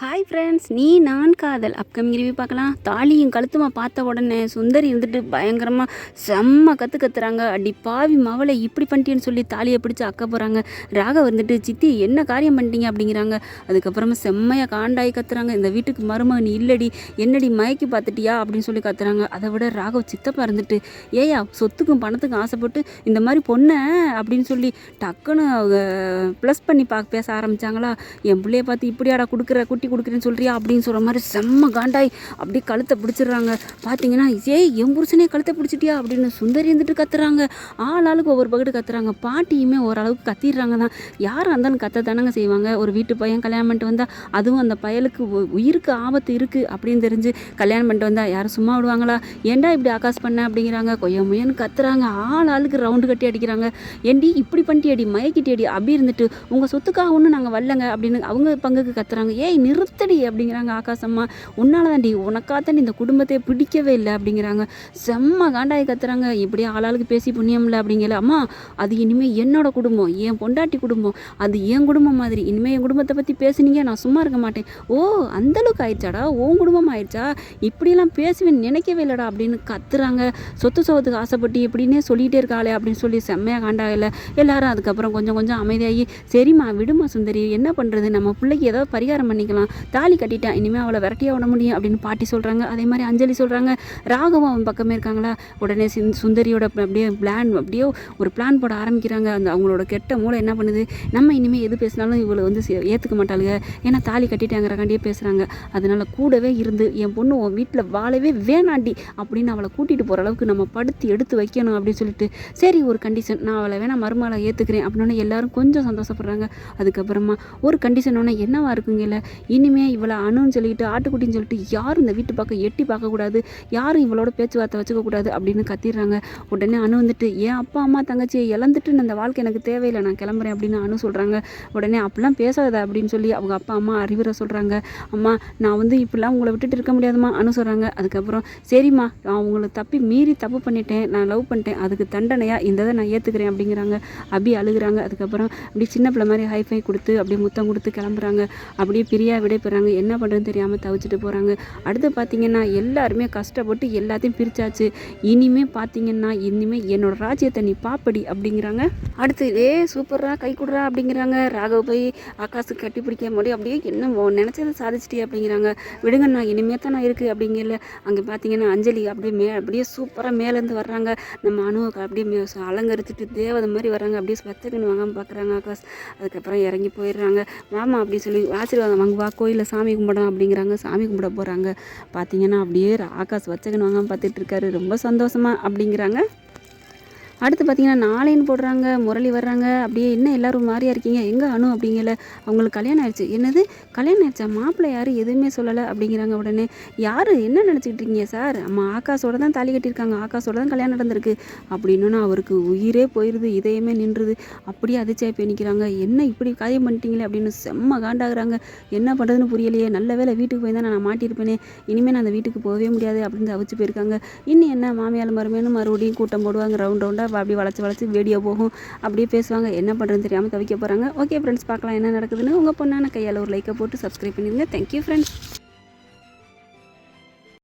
Hi friends நீ நான் காதல். அப்கமிங் ரிவ்யூ பார்க்கலாம். தாலியும் கழுத்துமா பார்த்த உடனே சுந்தரி இருந்துட்டு பயங்கரமாக செம்ம கற்று கத்துறாங்க. அடி பாவி மவளை இப்படி பண்ணிட்டேன்னு சொல்லி தாலியை பிடிச்சி அக்க போகிறாங்க ராக வந்துட்டு சித்தி என்ன காரியம் பண்ணிட்டீங்க? அப்படிங்கிறாங்க. அதுக்கப்புறமா செம்மையாக காண்டாயி கத்துறாங்க. இந்த வீட்டுக்கு மருமகன் இல்லடி. என்னடி மயக்கி பார்த்துட்டியா? அப்படின்னு சொல்லி கத்துறாங்க. அதை விட ராகவ் சித்தப்பா இருந்துட்டு ஏயா சொத்துக்கும் பணத்துக்கும் ஆசைப்பட்டு இந்த மாதிரி பொண்ணை? அப்படின்னு சொல்லி டக்குன்னு ப்ளஸ் பண்ணி பா பேச ஆரம்பிச்சாங்களா? என் பிள்ளைய பார்த்து இப்படியாடா கொடுக்குற குட்டி கட்டி கொடுக்குறேன்னு சொல்கிறியா அப்படின்னு சொல்கிற மாதிரி செம்ம காண்டாய் அப்படியே கழுத்தை பிடிச்சிடுறாங்க. பார்த்தீங்கன்னா ஏய் என் புருஷனே கழுத்தை பிடிச்சிட்டியா? அப்படின்னு சுந்தரி இருந்துட்டு கத்துறாங்க. ஆள் ஆளுக்கு ஒவ்வொரு பக்கத்து கத்துறாங்க. பாட்டியுமே ஓரளவுக்கு கத்திடுறாங்க தான். யாராக இருந்தாலும் கத்த தானங்க செய்வாங்க. ஒரு வீட்டு பையன் கல்யாணம் பண்ணிட்டு வந்தால் அதுவும் அந்த பயலுக்கு உ- உயிருக்கு ஆபத்து இருக்குது அப்படின்னு தெரிஞ்சு கல்யாணம் பண்ணிட்டு வந்தால் யாரும் சும்மா விடுவாங்களா? ஏண்டா இப்படி ஆகாஷ் பண்ண? அப்படிங்கிறாங்க. கொய்ய முயன்னு கத்துறாங்க. ஆள் ஆளுக்கு ரவுண்டு கட்டி அடிக்கிறாங்க. ஏண்டி இப்படி பண்ணிட்டு அடி மயக்கிட்டி அடி அப்படி இருந்துட்டு உங்கள் சொத்துக்காக ஒன்றும் நாங்கள் வரலங்க. அப்படின்னு அவங்க பங்குக்கு கத்துறாங்க. ஏய் நிறுத்தடி அப்படிங்கிறாங்க ஆகாசம்மா உன்னால தாண்டி உனக்காத்தாண்டி இந்த குடும்பத்தை பிடிக்கவே இல்லை அப்படிங்கிறாங்க. செம்ம காண்டாய் கத்துறாங்க. இப்படி ஆளாளுக்கு பேசி புண்ணியம் இல்லை அப்படிங்கல அம்மா அது இனிமேல் என்னோட குடும்பம் என் பொண்டாட்டி குடும்பம் அது என் குடும்பம் மாதிரி. இனிமேல் என் குடும்பத்தை பற்றி பேசுனீங்க நான் சும்மா இருக்க மாட்டேன். ஓ அந்த அளவுக்கு ஆயிடுச்சாடா? உன் குடும்பம் ஆயிடுச்சா? இப்படியெல்லாம் பேசுவேன் நினைக்கவே இல்லைடா அப்படின்னு கத்துறாங்க. சொத்து சோகத்துக்கு ஆசைப்பட்டு இப்படின்னே சொல்லிகிட்டே இருக்காளே அப்படின்னு சொல்லி செம்மையாக காண்டாகல எல்லாரும் அதுக்கப்புறம் கொஞ்சம் கொஞ்சம் அமைதியாகி சரிம்மா விடுமா சுந்தரி என்ன பண்ணுறது நம்ம பிள்ளைக்கு ஏதாவது பரிகாரம் பண்ணிக்கலாம். தாலி கட்டிட்டேன் இனிமேல் அவளை விரட்டியாக விட முடியும் அப்படின்னு பாட்டி சொல்கிறாங்க அதே மாதிரி அஞ்சலி சொல்கிறாங்க ராகவும் அவன் பக்கமே இருக்காங்களா? உடனே சிந் சுந்தரியோட அப்படியே பிளான் அப்படியே ஒரு பிளான் போட ஆரம்பிக்கிறாங்க. அந்த அவங்களோட கெட்ட மூளை என்ன பண்ணுது? நம்ம இனிமேல் எது பேசினாலும் இவளை வந்து ஏற்றுக்க மாட்டாளுங்க ஏன்னா தாலி கட்டிட்டாங்கிறக்காண்டியே பேசுகிறாங்க அதனால் கூடவே இருந்து என் பொண்ணு உன் வீட்டில் வாழவே வேணாண்டி அப்படின்னு அவளை கூட்டிகிட்டு போகிற அளவுக்கு நம்ம படுத்து எடுத்து வைக்கணும் அப்படின்னு சொல்லிட்டு சரி ஒரு கண்டிஷன் நான் அவளை வேணா மருமகளை ஏற்றுக்கிறேன் அப்படின்னு எல்லாரும் கொஞ்சம் சந்தோஷப்படுறாங்க. அதுக்கப்புறமா ஒரு கண்டிஷன் ஒன்று என்னவா இருக்குங்கல்ல இனிமே இவளை அணுன்னு சொல்லிட்டு ஆட்டுக்குட்டின்னு சொல்லிட்டு யாரும் இந்த வீட்டு பக்கம் எட்டி பார்க்கக்கூடாது யாரும் இவளோட பேச்சுவார்த்தை வச்சுக்கக்கூடாது அப்படின்னு கத்திடுறாங்க. உடனே அணு வந்துட்டு என் அப்பா அம்மா தங்கச்சியை இழந்துட்டு அந்த வாழ்க்கை எனக்கு தேவையில்லை நான் கிளம்புறேன் அப்படின்னு அணு சொல்கிறாங்க உடனே அப்படிலாம் பேசாத அப்படின்னு சொல்லி அவங்க அப்பா அம்மா அறிவுரை சொல்கிறாங்க அம்மா நான் வந்து இப்படிலாம் உங்களை விட்டுட்டு இருக்க முடியாதும்மா அனு சொல்கிறாங்க அதுக்கப்புறம் சரிம்மா நான் உங்களை தப்பி மீறி தப்பு பண்ணிட்டேன் நான் லவ் பண்ணிட்டேன் அதுக்கு தண்டனையாக இந்த இதை நான் ஏற்றுக்கிறேன் அப்படிங்கிறாங்க. அபி அழுகுறாங்க. அதுக்கப்புறம் அப்படி சின்ன பிள்ளை மாதிரி ஹைஃபை கொடுத்து அப்படியே முத்தம் கொடுத்து கிளம்புறாங்க. அப்படியே பிரியா விடைபெறாங்க. என்ன பண்ணுறதுன்னு தெரியாமல் தவிச்சிட்டு போகிறாங்க அடுத்து பார்த்தீங்கன்னா எல்லாருமே கஷ்டப்பட்டு எல்லாத்தையும் பிரித்தாச்சு இனிமே பார்த்தீங்கன்னா இனிமேல் என்னோடய ராஜ்யத்தை நீ பாப்படி அப்படிங்கிறாங்க. அடுத்து ஏ சூப்பரா கை கொடுறா அப்படிங்கிறாங்க. ராகவ் போய் ஆகாசுக்கு கட்டி பிடிக்க முடியும் அப்படியே என்ன நினச்சதை சாதிச்சிட்டே அப்படிங்கிறாங்க. விடுங்க நான் இனிமே தான் நான் இருக்குது அப்படிங்கல. அங்கே பார்த்தீங்கன்னா அஞ்சலி அப்படியே மே அப்படியே சூப்பராக மேலேருந்து வர்றாங்க. நம்ம அணுவுக்கு அப்படியே மே- தேவதை மாதிரி வர்றாங்க. அப்படியே ஸ்வத்தகன் வாங்காமல் பார்க்குறாங்க ஆகாஷ். அதுக்கப்புறம் இறங்கி போயிடுறாங்க. மாமா அப்படி சொல்லி ஆசீர்வாதம் வாங்குவா. கோயிலில் சாமி கும்பிடலாம் அப்படிங்கிறாங்க. சாமி கும்பிட போகிறாங்க பார்த்தீங்கன்னா அப்படியே ஆகாஷ் வச்சகன் வாங்காமல் பார்த்துட்டு இருக்காரு. ரொம்ப சந்தோஷமா அப்படிங்கிறாங்க. அடுத்து பார்த்தீங்கன்னா நாளைன்னு போடுறாங்க முரளி வர்றாங்க அப்படியே என்ன எல்லாரும் மாதிரியா இருக்கீங்க? எங்கே அணு அப்படிங்கல அவங்களுக்கு கல்யாணம் ஆயிடுச்சு. என்னது? கல்யாணம் ஆயிடுச்சா? மாப்பிள்ளை யாரும் எதுவுமே சொல்லலை அப்படிங்கிறாங்க உடனே. யார்? என்ன நினச்சிக்கிட்டு இருக்கீங்க சார்? அம்மா ஆகாஷோட தான் தாலி கட்டியிருக்காங்க. ஆகாஷோட தான் கல்யாணம் நடந்திருக்கு. அப்படின்னா அவருக்கு உயிரே போயிடுது இதயமே நின்றுது. அப்படியே அதிர்ச்சியாக போய் நிற்கிறாங்க என்ன இப்படி காரியம் பண்ணிட்டீங்களே அப்படின்னு செம்ம காண்டாகிறாங்க. என்ன பண்ணுறதுன்னு புரியலையே. நல்ல வேளை வீட்டுக்கு போய் தான் நான் மாட்டியிருப்பேனே. இனிமேல் நான் அந்த வீட்டுக்கு போகவே முடியாது அப்படின்னு தவிச்சு போயிருக்காங்க. இன்னும் என்ன? மாமியால் மருமேனு மறுபடியும் கூட்டம் போடுவாங்க ரவுண்ட் ரவுண்டாக அப்படியே வளைச்சி வளைச்சு வீடியோ போகும். அப்படியே பேசுவாங்க. என்ன பண்ணுறதுன்னு தெரியாமல் தவிக்க போகிறாங்க ஓகே ஃப்ரெண்ட்ஸ் பார்க்கலாம் என்ன நடக்குதுன்னு. உங்கள் பொண்ணான கையால் ஒரு லைக்கை போட்டு சப்ஸ்கிரைப் பண்ணிடுங்க. Thank you friends